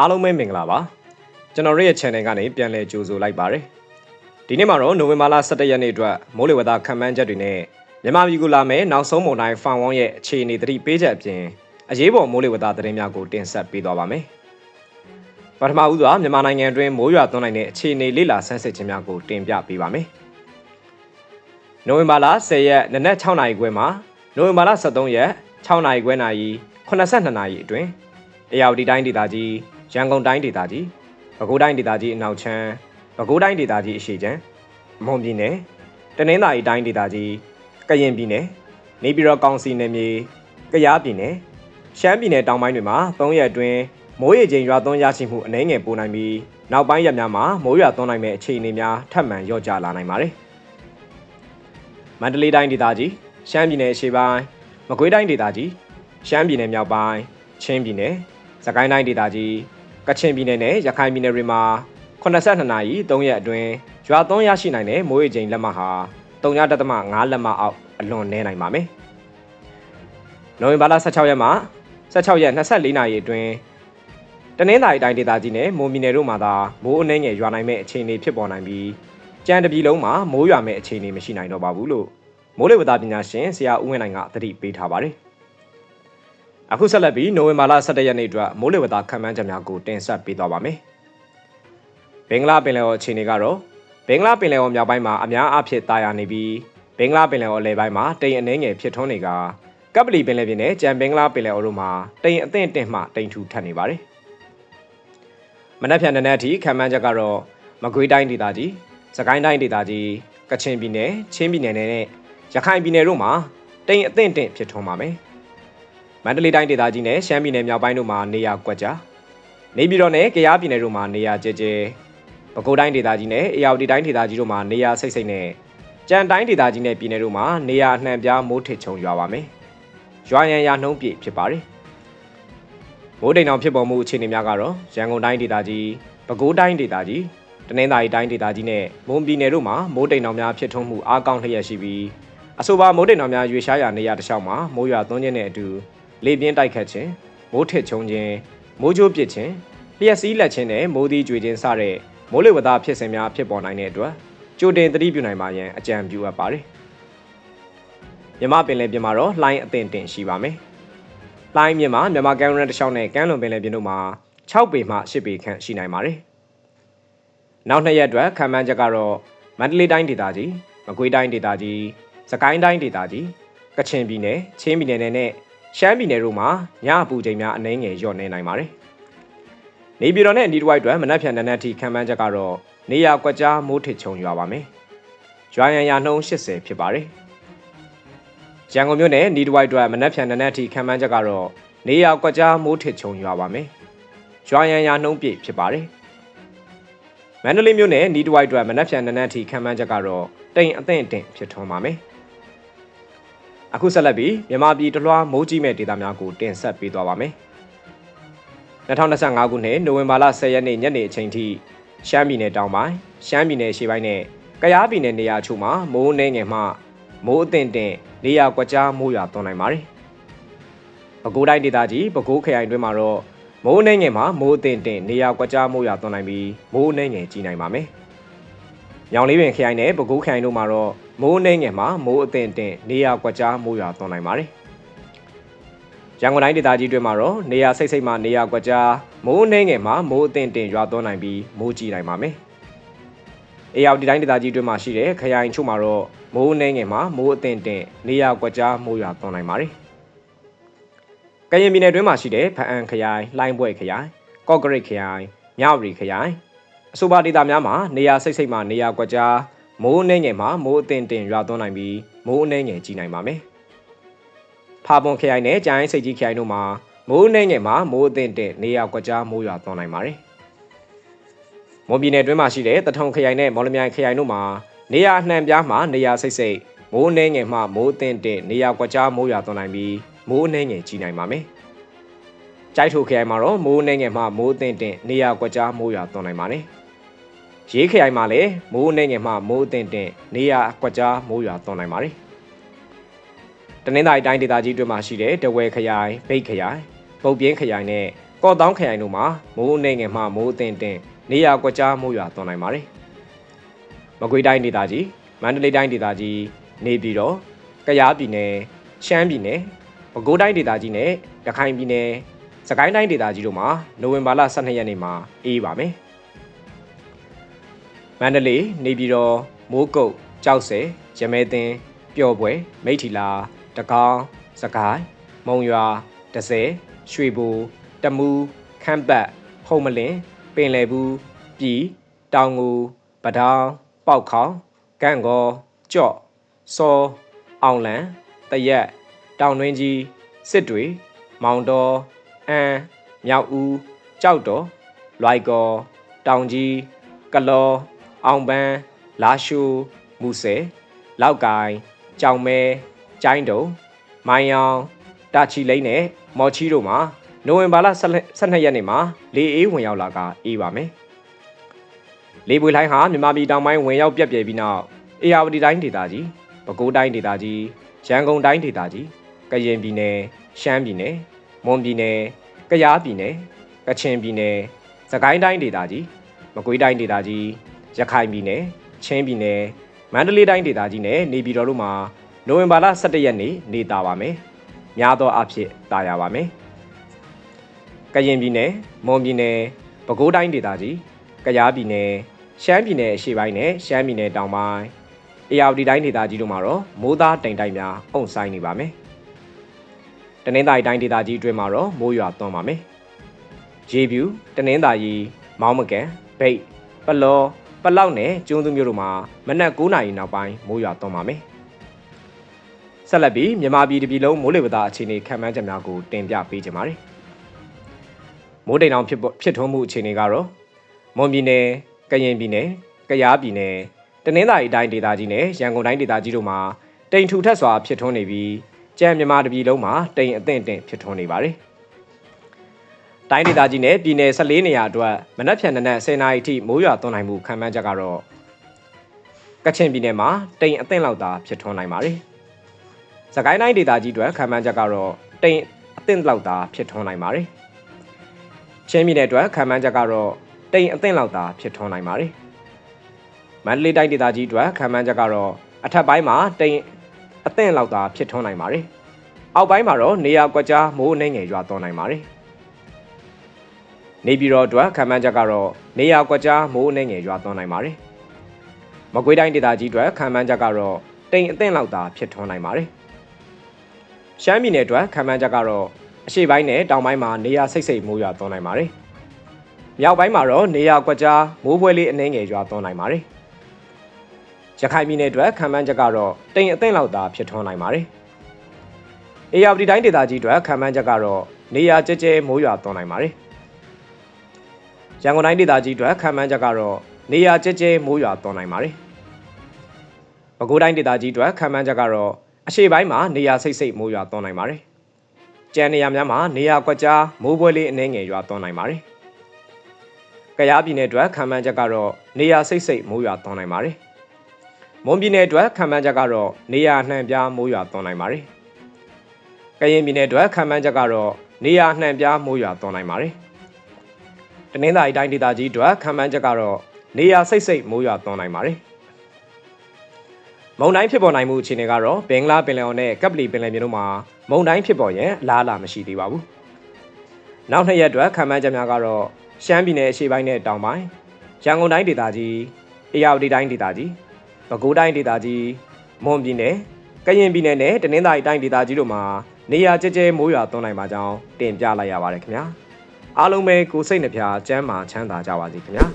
အားလုံးပဲမင်္ဂလာပါကျွန်တော်ရဲ့ channel ကနေပြန်လည်ကြိုဆိုလိုက်ပါတယ်ဒီနေ့မှာတော့နိုဝင်ဘာလ17ရက်နေ့အတွက်မိုးလေဝသခန့်မှန်းချက်တွေနဲ့မြန်မာပြည်ကလာမယ့်နောက်ဆုံးမုန်တိုင်းဖန်ဝန်းရဲ့အခြေအနေသတိပေးချက်အပြင်အရေးပေါ်မိုးလေဝသသတင်းများကိုတင်ဆက်ပေးသွားပါမယ်ပထမဦးစွာမြန်မာနိုင်ငံအတွင်းမိုးရွာသွန်းနိုင်တဲ့အခြေအနေလေ့လာဆန်းစစ်ခြင်းများကိုတင်ပြပေးပါမယ်နိုဝင်ဘာလ10ရက်နနက်6နာရီခွဲမှာနိုဝင်ဘာလ23ရက်6နာရီခွဲနာရီ82နာရီအတွင်းအရာဝတီတိုင်းဒေသကြီး ရန်ကုန်တိုင်းဒေသကြီးပဲခူးတိုင်းဒေသကြီးအနောက်ချမ်းပဲခူးတိုင်းဒေသကြီးအရှေ့ချမ်းမွန်ပြည်နယ်တနင်္သာရီတိုင်းဒေသကြီးကရင်ပြည်နယ်နေပြည်တော်ကောင်စီနယ်မြေကယားပြည်နယ်ရှမ်းပြည်နယ်တောင်ပိုင်းတွေမှာ3ရက်အတွင်းမိုးရေချိန်ရွာသွန်းရရှိမှုအနည်းငယ်ပိုနိုင်ပြီးနောက်ပိုင်းရက်များမှာမိုးရွာသွန်းနိုင်မယ့်အခြေအနေများထပ်မံလျော့ကျလာနိုင်ပါတယ်မန္တလေးတိုင်းဒေသကြီးရှမ်းပြည်နယ်အရှေ့ပိုင်းမကွေးတိုင်းဒေသကြီးရှမ်းပြည်နယ်မြောက်ပိုင်းချင်းပြည်နယ်စကိုင်းတိုင်းဒေသကြီး ကချင်ပြည်နယ်နဲ့ရခိုင်ပြည်နယ်တွေမှာ82နာရီ3ရက်အတွင်းရွာသွန်းရရှိနိုင်တဲ့မိုးရေချိန်လက်မဟာ3.5လက်မအောက်အလွန်နည်းနိုင်ပါမယ်။နိုဝင်ဘာလ16ရက်မှ16ရက်24နာရီအတွင်းတနင်္သာရီတိုင်းဒေသကြီးနဲ့မွန်ပြည်နယ်တို့မှာသာမိုးအနှဲငယ်ရွာနိုင်မဲ့အခြေအနေဖြစ်ပေါ်နိုင်ပြီးကြံတပြည်လုံးမှာမိုးရွာမဲ့အခြေအနေမရှိနိုင်တော့ပါဘူးလို့မိုးလေဝသပညာရှင်ဆရာဦးဝင်းနိုင်ကသတိပေးထားပါတယ်။ အခုဆက်လက်ပြီးနိုဝင်ဘာလ17ရက်နေ့အတွက်မိုးလေဝသခန့်မှန်းချက်များကိုတင်ဆက်ပေးသွားပါမယ်။ဘင်္ဂလားပင်လယ်အော်အခြေအနေကတော့ဘင်္ဂလားပင်လယ်အော်မြောက်ပိုင်းမှာအများအားဖြင့်တာယာနေပြီးဘင်္ဂလားပင်လယ်အော်လယ်ပိုင်းမှာတိမ်အနှဲငယ်ဖြစ်ထွန်းနေကကပလီပင်လယ်ပြင်နဲ့ကြံဘင်္ဂလားပင်လယ်အော်တို့မှာတိမ်အသင့်အင့်မှတိမ်ထူထပ်နေပါတယ်။မနက်ဖြန်နနက်အထိခံမှန်းချက်ကတော့မကွေးတိုင်းဒေသကြီး၊စကိုင်းတိုင်းဒေသကြီး၊ကချင်ပြည်နယ်၊ချင်းပြည်နယ်နဲ့ရခိုင်ပြည်နယ်တို့မှာတိမ်အသင့်အင့်ဖြစ်ထွန်းပါမယ်။ မန္တလေးတိုင်းဒေသကြီးနဲ့ရှမ်းပြည်နယ်မြောက်ပိုင်းတို့မှာနေရာကွက်ကြားနေပြည်တော်နဲ့ကယားပြည်နယ်တို့မှာနေရာကျဲကျဲပဲခူးတိုင်းဒေသကြီးနဲ့အေရဝတီတိုင်းဒေသကြီးတို့မှာနေရာစိတ်စိတ်နဲ့ကြံတိုင်းဒေသကြီးနဲ့ပြည်နယ်တို့မှာနေရာအနှံပြားမိုးထစ်ချုံရွာပါမယ်။ရွာရန်ရာနှုံးပြည့်ဖြစ်ပါတယ်။မိုးတိမ်တောင်ဖြစ်ပေါ်မှုအခြေအနေများကတော့ရန်ကုန်တိုင်းဒေသကြီး၊ပဲခူးတိုင်းဒေသကြီး၊တနင်္သာရီတိုင်းဒေသကြီးနဲ့မွန်ပြည်နယ်တို့မှာမိုးတိမ်တောင်များဖြစ်ထွန်းမှုအားကောင်းလျက်ရှိပြီးအဆိုပါမိုးတိမ်တောင်များရွေရှားရာနေရာတစ်လျှောက်မှာမိုးရွာသွန်းခြင်းနဲ့အတူ လေပြင်းတိုက်ခတ်ခြင်းမိုးထစ်ချုံခြင်းမိုးကြိုးပစ်ခြင်းလျှက်စီးလက်ခြင်းနဲ့မိုးသီးကြွေခြင်းစတဲ့မိုးလေဝသဖြစ်စဉ်များဖြစ်ပေါ်နိုင်တဲ့အတွက်ကြိုတင်သတိပြုနိုင်ပါရန်အကြံပြုအပ်ပါတယ်။မြမပင်လယ်ပြင်မှာတော့လှိုင်းအသင့်တင်ရှိပါမယ်။လှိုင်းမြင်မှာမြမကမ်းရန်တစ်လျှောက်နဲ့ကမ်းလွန်ပင်လယ်ပြင်တို့မှာ6ပေမှ10ပေခန့်ရှိနိုင်ပါတယ်။နောက်နှစ်ရက်အတွက်ခံမှန်းချက်ကတော့မန္တလေးတိုင်းဒေသကြီး၊မကွေးတိုင်းဒေသကြီး၊စကိုင်းတိုင်းဒေသကြီး၊ကချင်ပြည်နယ်၊ချင်းပြည်နယ်နဲ့ ရှမ်းပြည်နယ်တို့မှာညအပူချိန်များအနည်းငယ်လျော့နေနိုင်ပါတယ်။နေပြည်တော်နဲ့အနီးတစ်ဝိုက်အတွက်မနက်ဖြန်နနက်ထိခံမှန်းချက်ကတော့နေရာကွက်ကြားမိုးထစ်ချုံရွာပါမယ်။ရွာရန်ရာနှုန်း80ဖြစ်ပါတယ်။ရန်ကုန်မြို့နယ်နီးတစ်ဝိုက်အတွက်မနက်ဖြန်နနက်ထိခံမှန်းချက်ကတော့နေရာကွက်ကြားမိုးထစ်ချုံရွာပါမယ်။ရွာရန်ရာနှုန်းပြည့်ဖြစ်ပါတယ်။မန္တလေးမြို့နယ်နီးတစ်ဝိုက်အတွက်မနက်ဖြန်နနက်ထိခံမှန်းချက်ကတော့တိမ်အသင့်အင့်ဖြစ်ထွန်းပါမယ်။ အခုဆက်လက်ပြီးမြန်မာပြည်တလွှားမိုးကြီးမဲ့ဒေသများကိုတင်ဆက်ပေးသွားပါမယ်။2025ခုနှစ်နိုဝင်ဘာလ10ရက်နေ့ညနေအချိန်ထိရှမ်းပြည်နယ်တောင်ပိုင်းရှမ်းပြည်နယ်ရှေ့ပိုင်းနဲ့ကယားပြည်နယ်နေရာချို့မှာမိုးနှင်းငယ်မှမိုးအသင့်တင်နေရာကွက်ကြားမိုးရွာသွန်းနိုင်ပါတယ်။ပဲခူးတိုင်းဒေသကြီးပဲခူးခရိုင်တွင်းမှာတော့မိုးနှင်းငယ်မှမိုးအသင့်တင်နေရာကွက်ကြားမိုးရွာသွန်းနိုင်ပြီးမိုးနှင်းငယ်ကြီးနိုင်ပါမယ်။ ညောင်လေးပင်ခရိုင်နဲ့ပဲခူးခရိုင်တို့မှာတော့မိုးနှင်းငယ်မှမိုးအသင့်တင်နေရာကွက်ကြားမိုးရွာသွန်းနိုင်ပါတယ်။ရန်ကုန်တိုင်းဒေသကြီးတွင်မှာတော့နေရာစိတ်စိတ်မှနေရာကွက်ကြားမိုးနှင်းငယ်မှမိုးအသင့်တင်ရွာသွန်းနိုင်ပြီးမိုးကြီးနိုင်ပါမယ်။အေရောက်ဒီတိုင်းဒေသကြီးတွင်မှာရှိတဲ့ခရိုင်ချို့မှာတော့မိုးနှင်းငယ်မှမိုးအသင့်တင်နေရာကွက်ကြားမိုးရွာသွန်းနိုင်ပါတယ်။ကရင်ပြည်နယ်တွင်မှာရှိတဲ့ဖအံခရိုင်၊လှိုင်းဘွဲ့ခရိုင်၊ကော့ကရိတ်ခရိုင်၊မြဝတီခရိုင် အဆိုပါဒေသများမှာနေရာစိတ်စိတ်မှနေရာကွက်ကြားမိုးနှင်းငယ်မှမိုးအသင့်တင်ရွာသွန်းနိုင်ပြီးမိုးအနှဲငယ်ကြီးနိုင်ပါမယ်။ဖာပွန်ခရိုင်နဲ့ကြိုင်းစိတ်ကြီးခရိုင်တို့မှာမိုးနှဲငယ်မှာမိုးအသင့်တဲ့နေရာကွက်ကြားမိုးရွာသွန်းနိုင်ပါတယ်။မွန်ပြည်နယ်တွင်းမှာရှိတဲ့တထုံခရိုင်နဲ့မော်လမြိုင်ခရိုင်တို့မှာနေရာနှံပြားမှာနေရာစိတ်စိတ်မိုးနှဲငယ်မှမိုးအသင့်တဲ့နေရာကွက်ကြားမိုးရွာသွန်းနိုင်ပြီးမိုးနှဲငယ်ကြီးနိုင်ပါမယ်။ကြိုက်ထိုခရိုင်မှာတော့မိုးနှဲငယ်မှမိုးအသင့်တဲ့နေရာကွက်ကြားမိုးရွာသွန်းနိုင်ပါတယ်။ ရေးခရိုင်မှာလည်းမိုးနှဲငယ်မှမိုးအသင့်တဲ့နေရာကွက်ကြားမိုးရွာသွန်းနိုင်ပါတယ်။တနင်္သာရီတိုင်းဒေသကြီးတွင်မှရှိတဲ့တဝဲခရိုင်၊ဗိတ်ခရိုင်၊ပုတ်ပြင်းခရိုင်နဲ့ကော့တောင်းခရိုင်တို့မှာမိုးအနေငယ်မှမိုးအသင့်တင်နေရာကွက်ကြားမိုးရွာသွန်းနိုင်ပါတယ်။မကွေးတိုင်းဒေသကြီးမန္တလေးတိုင်းဒေသကြီးနေပြည်တော်ကယားပြည်နယ်ရှမ်းပြည်နယ်ပဲခူးတိုင်းဒေသကြီးနဲ့ရခိုင်ပြည်နယ်စကိုင်းတိုင်းဒေသကြီးတို့မှာနိုဝင်ဘာလ12ရက်နေ့မှာအေးပါမယ်။ မန္တလေးနေပြည်တော်မိုးကုတ်ကြောက်စဲရမဲသင်းပျော်ပွဲမိထီလာတကောင်းစကိုင်းမုံရွာတစဲရွှေဘိုတမူးခမ်းပတ်ဟုံမလင်းပင်လယ်ဘူးပြည်တောင်ငူပဒေါင်းပေါက်ခေါင်ကန့်ကောကြော့စောအောင်လံတရက်တောင်တွင်းကြီးစစ်တွေမောင်တော်အန်မြောက်ဦးကြောက်တော်လွိုက်ကောတောင်ကြီးကလော အောင်ပန်းလာရှိုးမူဆယ်လောက်ကိုင်ကြောင်မဲကျိုင်းတုံမိုင်းယောင်တာချီလိမ့်နဲ့မော်ချီတို့မှာနိုဝင်ဘာလ12ရက်နေ့မှာလေအေးဝင်ရောက်လာကအေးပါမယ်။လေပွေလိုင်းဟာမြန်မာပြည်တောင်ပိုင်းဝင်ရောက်ပြက်ပြဲပြီးနောက်အေရဝတီတိုင်းဒေသကြီးပဲခူးတိုင်းဒေသကြီးရန်ကုန်တိုင်းဒေသကြီးကရင်ပြည်နယ်ရှမ်းပြည်နယ်မွန်ပြည်နယ်ကယားပြည်နယ်ကချင်ပြည်နယ်စကိုင်းတိုင်းဒေသကြီးမကွေးတိုင်းဒေသကြီး ရခိုင်ပြည်နယ်ချင်းပြည်နယ်မန္တလေးတိုင်းဒေသကြီးနဲ့နေပြည်တော်တို့မှာနိုဝင်ဘာလ17ရက်နေ့နေတာပါမယ်။များသောအားဖြင့်တာယာပါမယ်။ကရင်ပြည်နယ်မွန်ပြည်နယ်ပဲခူးတိုင်းဒေသကြီးကယားပြည်နယ်ရှမ်းပြည်နယ်အရှေ့ပိုင်းနဲ့ရှမ်းပြည်နယ်တောင်ပိုင်းအေရဝတီတိုင်းဒေသကြီးတို့မှာတော့မိုးသားတိမ်တိုက်များအုံဆိုင်နေပါမယ်။တနင်္သာရီတိုင်းဒေသကြီးအတွင်းမှာတော့မိုးရွာသွန်းပါမယ်။ရေပြူတနင်္သာရီမောင်းမကန်ဗိတ်ပလော ပလောက်နဲ့ကျွန်းသူမျိုးတို့မှာမနက်9:00နာရီနောက်ပိုင်းမိုးရွာသွန်းပါမယ်။ဆက်လက်ပြီးမြန်မာပြည်တပြည်လုံးမိုးလေဝသအခြေအနေခန့်မှန်းချက်များကိုတင်ပြပေးကြပါမယ်။မိုးတိမ်တောင်ဖြစ်ပေါ်ဖြစ်ထွန်းမှုအခြေအနေကတော့မွန်ပြည်နယ်ကရင်ပြည်နယ်ကယားပြည်နယ်တနင်္သာရီတိုင်းဒေသကြီးနဲ့ရန်ကုန်တိုင်းဒေသကြီးတို့မှာတိမ်ထူထပ်စွာဖြစ်ထွန်းနေပြီးကြံမြန်မာတပြည်လုံးမှာတိမ်အသင့်အင့်ဖြစ်ထွန်းနေပါတယ်။ တိုင်းဒေသကြီးနဲ့ပြည်နယ်14နေရာအတွက်မနက်ဖြန်နနက်10:00နာရီထိမိုးရွာသွန်းနိုင်မှုခန့်မှန်းချက်ကတော့ကချင်ပြည်နယ်မှာတိမ်အသင့်လောက်သာဖြစ်ထွန်းနိုင်ပါတယ်။စကိုင်းတိုင်းဒေသကြီးအတွက်ခန့်မှန်းချက်ကတော့တိမ်အသင့်လောက်သာဖြစ်ထွန်းနိုင်ပါတယ်။ချင်းပြည်နယ်အတွက်ခန့်မှန်းချက်ကတော့တိမ်အသင့်လောက်သာဖြစ်ထွန်းနိုင်ပါတယ်။မန္တလေးတိုင်းဒေသကြီးအတွက်ခန့်မှန်းချက်ကတော့အထက်ပိုင်းမှာတိမ်အသင့်လောက်သာဖြစ်ထွန်းနိုင်ပါတယ်။အောက်ပိုင်းမှာတော့နေရာကွက်ကြားမိုးနှိမ့်ငယ်ရွာသွန်းနိုင်ပါတယ်။ နေပြည်တော်အတွက်ခန့်မှန်းချက်ကတော့နေရာကွက်ကြားမိုးနှိမ့်ငယ်ရွာသွန်းနိုင်ပါတယ်။မကွေးတိုင်းဒေသကြီးအတွက်ခန့်မှန်းချက်ကတော့တိမ်အသင့်လောက်သာဖြစ်ထွန်းနိုင်ပါတယ်။ရှမ်းပြည်နယ်အတွက်ခန့်မှန်းချက်ကတော့အရှေ့ပိုင်းနဲ့တောင်ပိုင်းမှာနေရာစိတ်စိတ်မိုးရွာသွန်းနိုင်ပါတယ်။မြောက်ပိုင်းမှာတော့နေရာကွက်ကြားမိုးပွဲလေးအနှဲငယ်ရွာသွန်းနိုင်ပါတယ်။ရခိုင်ပြည်နယ်အတွက်ခံမှန်းချက်ကတော့တိမ်အသင့်လောက်သာဖြစ်ထွန်းနိုင်ပါတယ်။အေရဝတီတိုင်းဒေသကြီးအတွက်ခံမှန်းချက်ကတော့နေရာကျကျဲမိုးရွာသွန်းနိုင်ပါတယ်။ ရန်ကုန်တိုင်းဒေသကြီးအတွက်ခံမှန်းချက်ကတော့နေရာကျကျဲမိုးရွာသွန်းနိုင်ပါတယ်။ပဲခူးတိုင်းဒေသကြီးအတွက်ခံမှန်းချက်ကတော့အရှေ့ပိုင်းမှာနေရာစိတ်စိတ်မိုးရွာသွန်းနိုင်ပါတယ်။ကြံနေရာများမှာနေရာကွက်ကြားမိုးပွဲလေးအနှဲငယ်ရွာသွန်းနိုင်ပါတယ်။ကယားပြည်နယ်အတွက်ခံမှန်းချက်ကတော့နေရာစိတ်စိတ်မိုးရွာသွန်းနိုင်ပါတယ်။မွန်ပြည်နယ်အတွက်ခံမှန်းချက်ကတော့နေရာနှံပြားမိုးရွာသွန်းနိုင်ပါတယ်။ကရင်ပြည်နယ်အတွက်ခံမှန်းချက်ကတော့နေရာနှံပြားမိုးရွာသွန်းနိုင်ပါတယ်။ တနင်္သာရီတိုင်းဒေသကြီးအတွက်ခံမှန်းချက်ကတော့နေရာစိတ်စိတ်မိုးရွာသွန်းနိုင်ပါတယ်။မုန်တိုင်းဖြစ်ပေါ်နိုင်မှုအခြေအနေကတော့ဘင်္ဂလားပင်လယ်အော်နဲ့ကပ်ပလီပင်လယ်ပြင်တို့မှာမုန်တိုင်းဖြစ်ပေါ်ရင်အလားအလာမရှိသေးပါဘူး။နောက်နှစ်ရက်အတွက်ခံမှန်းချက်များကတော့ရှမ်းပြည်နယ်အရှေ့ပိုင်းနဲ့တောင်ပိုင်းရန်ကုန်တိုင်းဒေသကြီးအေရဝတီတိုင်းဒေသကြီးပဲခူးတိုင်းဒေသကြီးမွန်ပြည်နယ်ကရင်ပြည်နယ်နဲ့တနင်္သာရီတိုင်းဒေသကြီးတို့မှာနေရာကျကျမိုးရွာသွန်းနိုင်ပါကြောင်းတင်ပြလိုက်ရပါတယ်ခင်ဗျာ အားလုံးပဲကိုစိတ်နှပြချမ်းမာချမ်းသာကြပါစေခင်ဗျာ